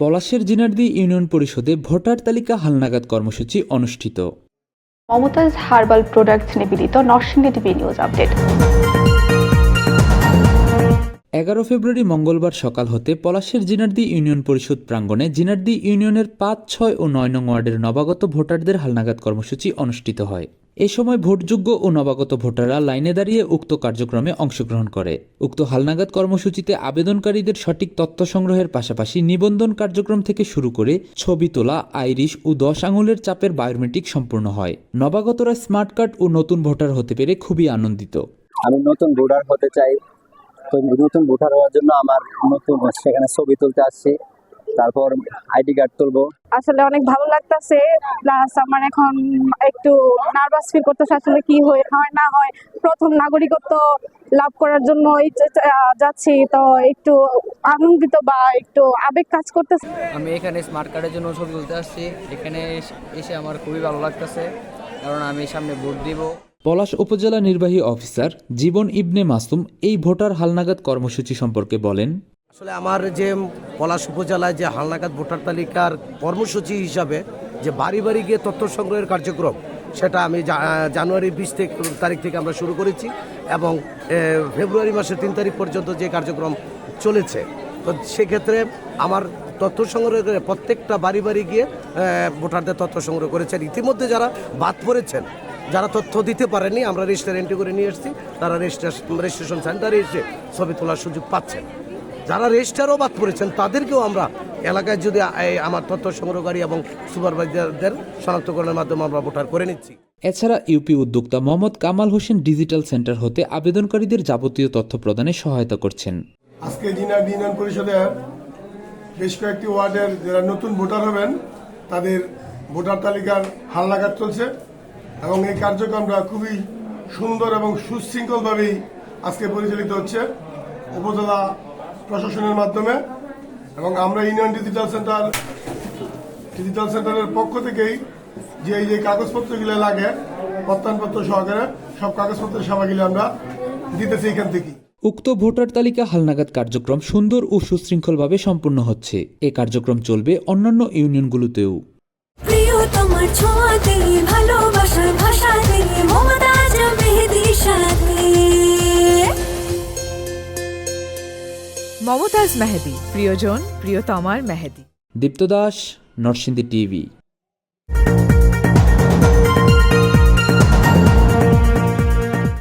পলাশের জিনারদি ইউনিয়ন পরিষদে ভোটার তালিকা হালনাগাদ কর্মসূচি অনুষ্ঠিত। মমতাজ হার্বাল প্রোডাক্টস নিবেদিত নরসিংদী টিভি নিউজ আপডেট। এগারো ফেব্রুয়ারি মঙ্গলবার সকাল হতে পলাশের জিনারদি ইউনিয়ন পরিষদ প্রাঙ্গণে জিনারদি ইউনিয়নের পাঁচ ছয় ও নয় নং ওয়ার্ডের নবাগত ভোটারদের হালনাগাদ কর্মসূচি অনুষ্ঠিত হয়। এ সময় ভোটযোগ্য ও নবাগত ভোটাররা লাইনে দাঁড়িয়ে উক্ত কার্যক্রমে অংশগ্রহণ করে। উক্ত হালনাগাদ কর্মসূচিতে আবেদনকারীদের সঠিক তথ্য সংগ্রহের পাশাপাশি নিবন্ধন কার্যক্রম থেকে শুরু করে ছবি তোলা, আইরিশ ও দশ আঙুলের চাপের বায়োমেট্রিক সম্পূর্ণ হয়। নবাগতরা স্মার্ট কার্ড ও নতুন ভোটার হতে পেরে খুবই আনন্দিত। আমি নতুন ভোটার হতে চাই। নতুন ভোটার হওয়ার জন্য আমার নতুন সেখানে ছবি তুলতে আসছি। তারপর আইডি কার্ড তুলবো। আসলে অনেক ভালো লাগতেছে প্লাস আমার এখন একটু নার্ভাস ফিল করতেছে আসলে কি হয় হয় না হয়। প্রথম নাগরিকত্ব লাভ করার জন্য এই যাচ্ছি তো একটু আনন্দিত বা একটু আবেগ কাজ করতেছে। আমি এখানে স্মার্ট কার্ডের জন্য ছবি তুলতে আসছি। এখানে এসে আমার খুবই ভালো লাগতেছে কারণ আমি সামনে ভোট দিব। পলাশ উপজেলা নির্বাহী অফিসার জীবন ইবনে মাসুম এই ভোটার হালনাগাদ কর্মসূচি সম্পর্কে বলেন আসলে আমার যে পলাশ উপজেলায় যে হালনাগাদ ভোটার তালিকার কর্মসূচি হিসাবে যে বাড়ি বাড়ি গিয়ে তথ্য সংগ্রহের কার্যক্রম, সেটা আমি জানুয়ারি বিশ তারিখ থেকে আমরা শুরু করেছি এবং ফেব্রুয়ারি মাসের তিন তারিখ পর্যন্ত যে কার্যক্রম চলেছে। তো সেক্ষেত্রে আমার তথ্য সংগ্রহ করে প্রত্যেকটা বাড়ি বাড়ি গিয়ে ভোটারদের তথ্য সংগ্রহ করেছেন। ইতিমধ্যে যারা বাদ পড়েছেন, যারা তথ্য দিতে পারেনি আমরা রেজিস্টার এন্ট্রি করে নিয়ে এসেছি। তারা রেজিস্ট্রেশন রেজিস্ট্রেশন সেন্টারে এসে ছবি তোলার সুযোগ পাচ্ছেন। যারা রেজিস্টারও বাদ পড়েছেন তাদেরকেও আমরা এলাকায় যদি আমার তথ্য সংগ্রহকারী এবং সুপারভাইজারদের শনাক্তকরণের মাধ্যমে আমরা ভোটার করে নিচ্ছি। এছাড়া ইউপি উদ্যোক্তা মোহাম্মদ কামাল হোসেন ডিজিটাল সেন্টার হতে আবেদনকারীদের যাবতীয় তথ্য প্রদানে সহায়তা করছেন। আজকে জিনার ইউনিয়ন পরিষদের বেশ কয়েকটি ওয়ার্ডের যারা নতুন ভোটার হবেন তাদের ভোটার তালিকার হালনাগাদ চলছে এবং এই কার্যক্রমটা খুবই সুন্দর এবং সুশৃঙ্খলভাবেই আজকে পরিচালিত হচ্ছে। উপজেলা প্রশাসনের মাধ্যমে এবং আমরা ইউনিয়ন ডিজিটাল সেন্টার ডিজিটাল সেন্টারের পক্ষ থেকেই যে এই যে কাগজপত্রগুলো লাগে প্রত্যয়নপত্র সহকারে সব কাগজপত্রের সেবাগুলি আমরা দিতেছি এখান থেকে উক্ত ভোটার তালিকা হালনাগাদ কার্যক্রম সুন্দর ও সুশৃঙ্খলভাবে সম্পন্ন হচ্ছে। এ কার্যক্রম চলবে অন্যান্য ইউনিয়নগুলোতেও। প্রিয় তোমার ছোঁয়াতে ভালোবাসার ভাষাতে মমতাজ মমতাজ মেহেদি প্রিয়জন প্রিয়তমার মেহেদি। দীপ্ত দাস টিভি।